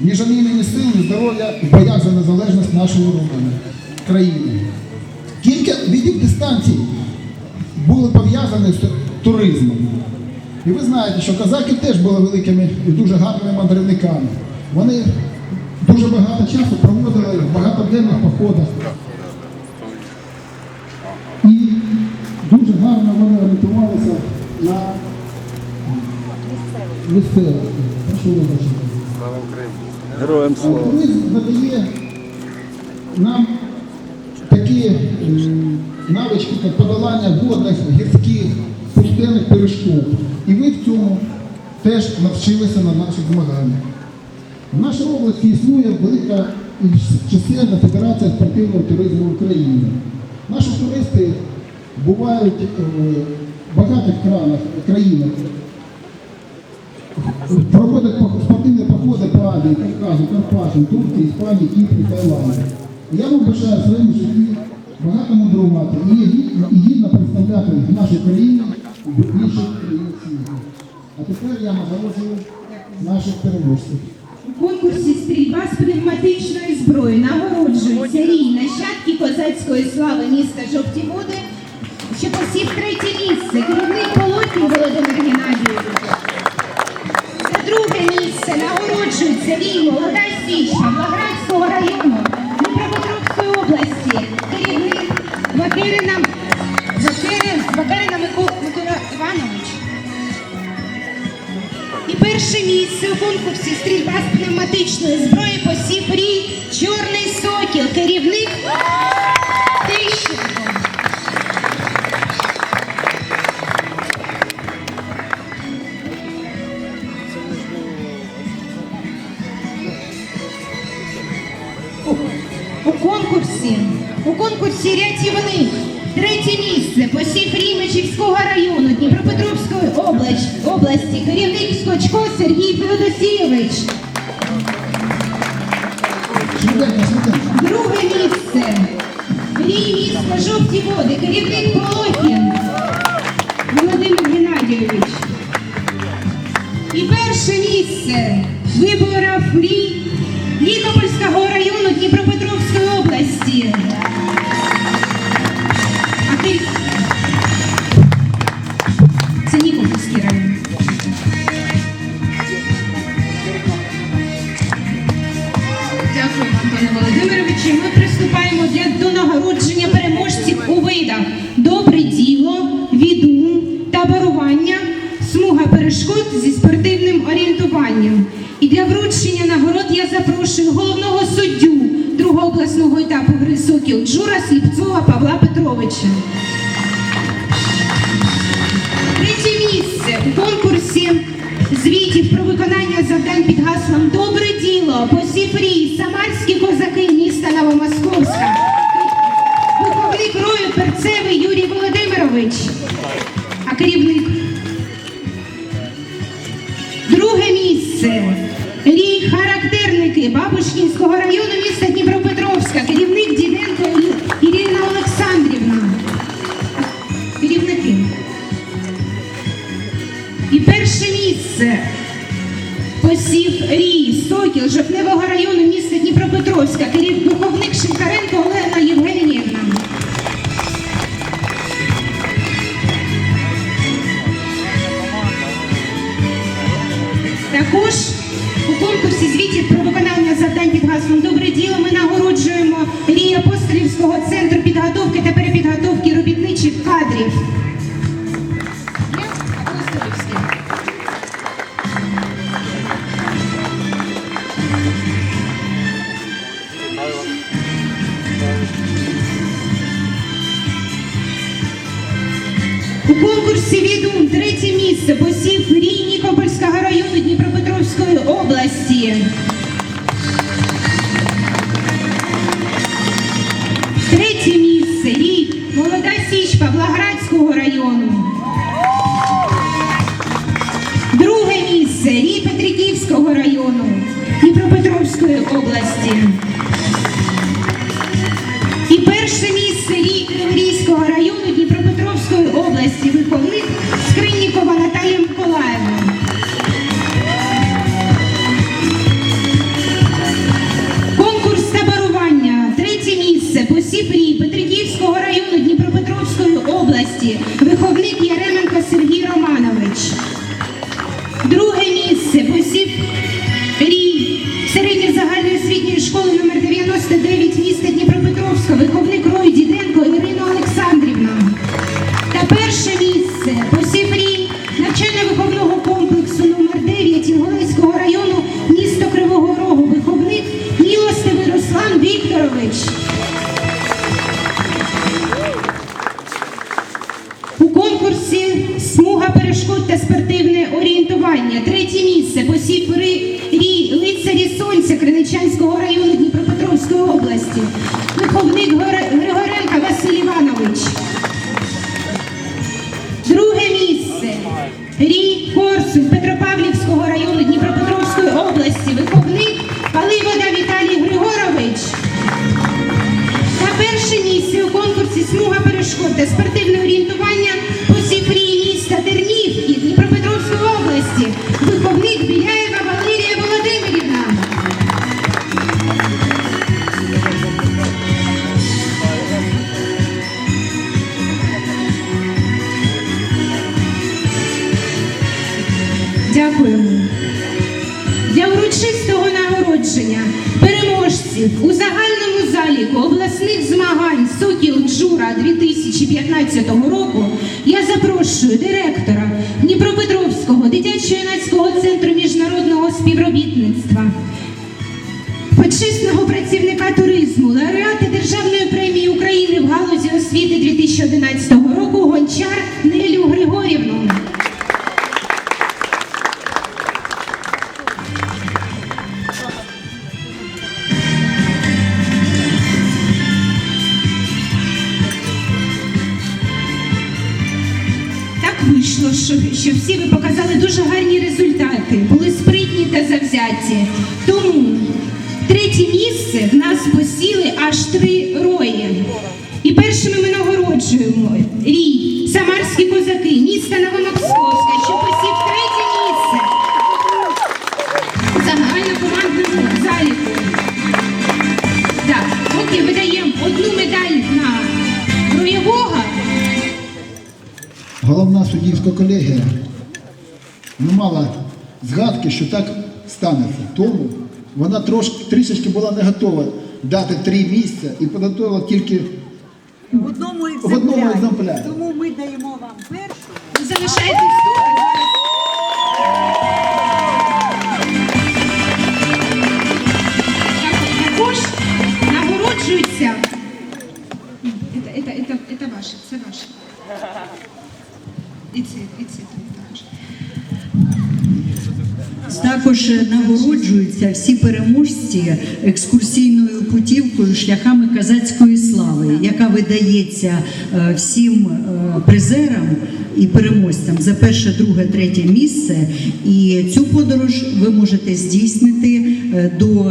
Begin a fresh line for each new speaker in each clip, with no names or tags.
ні жаліли, ні сил, ні здоров'я в боях за незалежність нашої родини, країни. Кілька видів дистанцій були пов'язані з туризмом. І ви знаєте, що козаки теж були великими і дуже гарними мандрівниками. Вони дуже багато часу проводили в багатоденних походах. І дуже гарно вони орієнтувалися на місцевості. Прошу вибачити.
Героям слава.
Надає нам такі навички, як подолання водних, гірських, пустельних перешкод. І ви в цьому теж навчилися на наших змаганнях. В нашій області існує велика і численна Федерація спортивного туризму України. Наші туристи бувають е, в багатих країнах, проводять спортивні Азії, Кавказу, Карпатам, Турції, Іспанії, Кіпрі, Таїланді. Я вам бажаю своєму житті багато мудрувати і гідно, представляти нашу країну в інших країнах світу. А тепер я нагороджую наших переможців.
У конкурсі стрільба з пневматичної зброї нагороджуються рій нащадки козацької слави міста Жовті Води, що посів третє місце. Керівник Полотній Володимир Геннадійович. Друге місце нагороджується рій Молода Січ Павлоградського району Дніпропетровської області. Керівник Вакерина, Вакерин, Микола Іванович. І перше місце у конкурсі стрільба з пневматичної зброї посів рій Чорний Сокіл, керівник Рімечівського району Дніпропетровської області. Керівник Скочко Сергій Феодосійович. Друге місце. Рій міста Жовті води. Керівник орієнтуванням. І для вручення нагород я запрошую головного суддю другого обласного етапу гри Сокіл Джура Сліпцова Павла Петровича. Третє місце у конкурсі звітів про виконання завдань під гаслом Добре діло посів рій Самарські козаки міста Новомосковська. Виховник рою Перцевий Юрій Володимирович. Жовтневого району міста Дніпропетровська, керів духовник Шинкаренко Олена Євгеніївна. Також у конкурсі звітів про виконання завдань під гаслом Добре діло ми нагороджуємо рій апостолівського центру підготовки та області. Третє місце рій Молода Січ Павлоградського району. Друге місце рій Петриківського району Дніпропетровської області. І перше місце 2015 року я запрошую директора Дніпропетровського дитячо-юнацького центру міжнародного співробітництва, почесного працівника туризму, лауреата Державної премії України в галузі освіти 2011 року Гончар Нелю Григорівну. Вийшло, що, що всі ви показали дуже гарні результати, були спритні та завзяті. Тому третє місце в нас посіли аж три рої. І першими ми нагороджуємо рій Самарські козаки, міста Новомосковська,
Головна суддівська колегія не мала згадки, що так станеться. Тому вона трошки трішечки була не готова дати три місця і підготувала тільки
В одному екземплярі.
В одному екземплярі.
Тому ми даємо вам першу.
Ви залишаєтесь тут. Також нагороджуються. Это, это, это, это ваше, це ваше. І це, і це також.
Також нагороджуються всі переможці екскурсійною путівкою шляхами казацької слави, яка видається е, всім е, призерам і переможцям за перше, друге, третє місце. І цю подорож ви можете здійснити е, до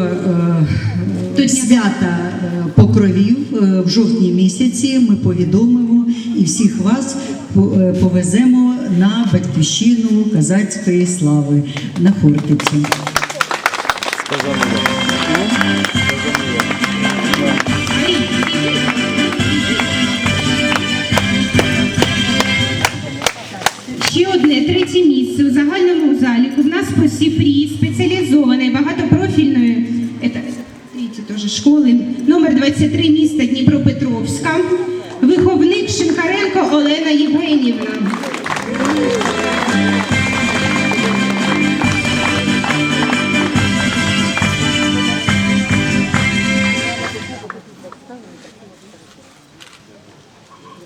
е, свята е, покровів е, в жовтні місяці. Ми повідомимо і всіх вас е, повеземо на батьківщину казацької слави на Хортиці.
Ще одне третє місце у загальному заліку. В нас посів рій номер 23 міста Дніпропетровська. Виховник Шинкаренко Олена Євгенівна.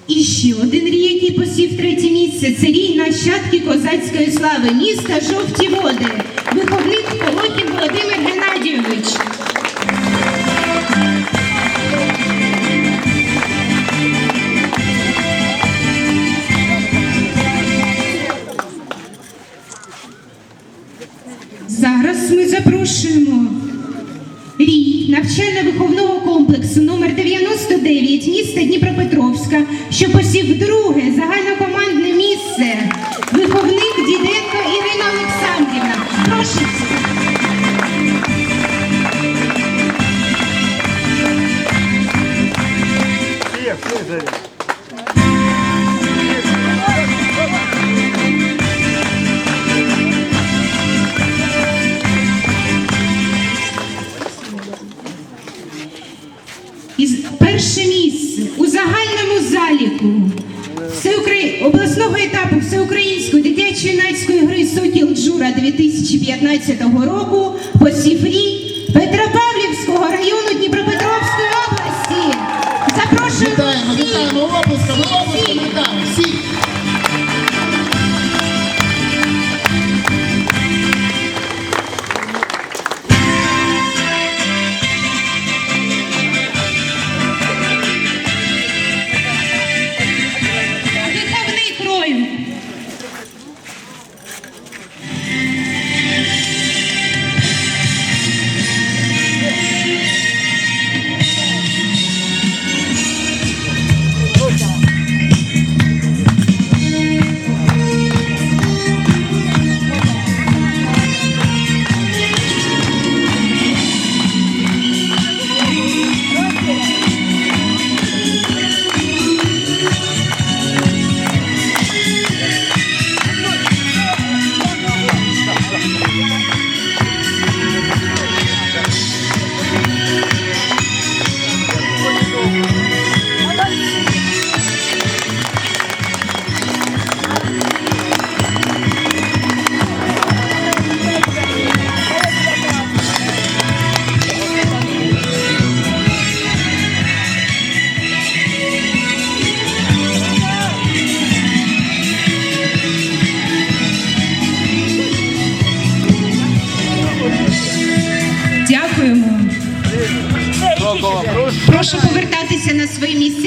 І ще один рій, який посів третє місце, це рій нащадки козацької слави міста Жовті Води. Виховник Полокін Володимир Геннадійович. Ми рік навчально-виховного комплексу номер 99 міста Дніпропетровська, і перше місце
у загальному
заліку обласного етапу всеукраїнської дитячо-юнацької гри Сокіл Джура 2015 року по сіфрі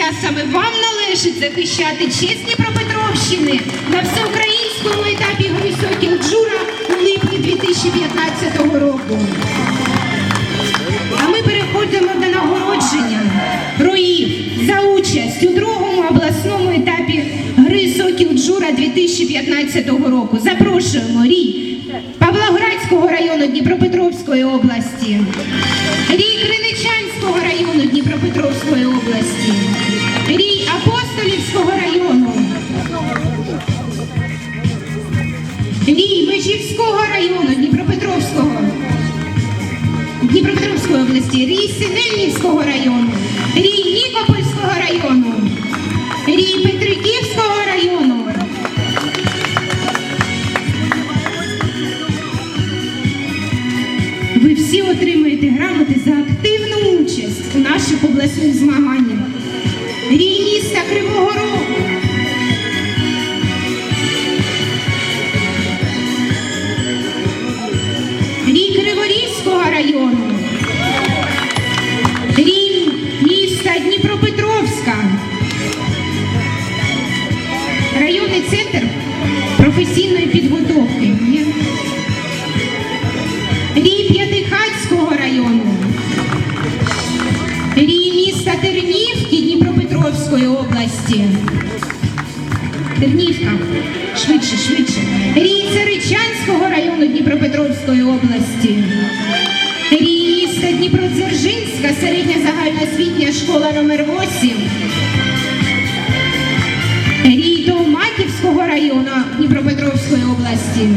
свої. Саме вам належить захищати честь Дніпропетровщини на всеукраїнському етапі гри Джура у липні 2015 року. А ми переходимо до нагородження роїв за участь у другому обласному етапі гри Сокіл Джура 2015 року. Запрошуємо рій Павлоградського району Дніпропетровської області, рій Криничанського району Дніпропетровської області, рій Апостолівського району, рій Межівського району Дніпропетровського. Дніпропетровської області, рій Синельнівського району, всі отримаєте грамоти за активну участь у наших обласних змаганнях. Рій міста Кривого Дніпропетровської області. Рій Дніпродзержинська, середня загальноосвітня школа номер 8. Рій Довматівського району Дніпропетровської області.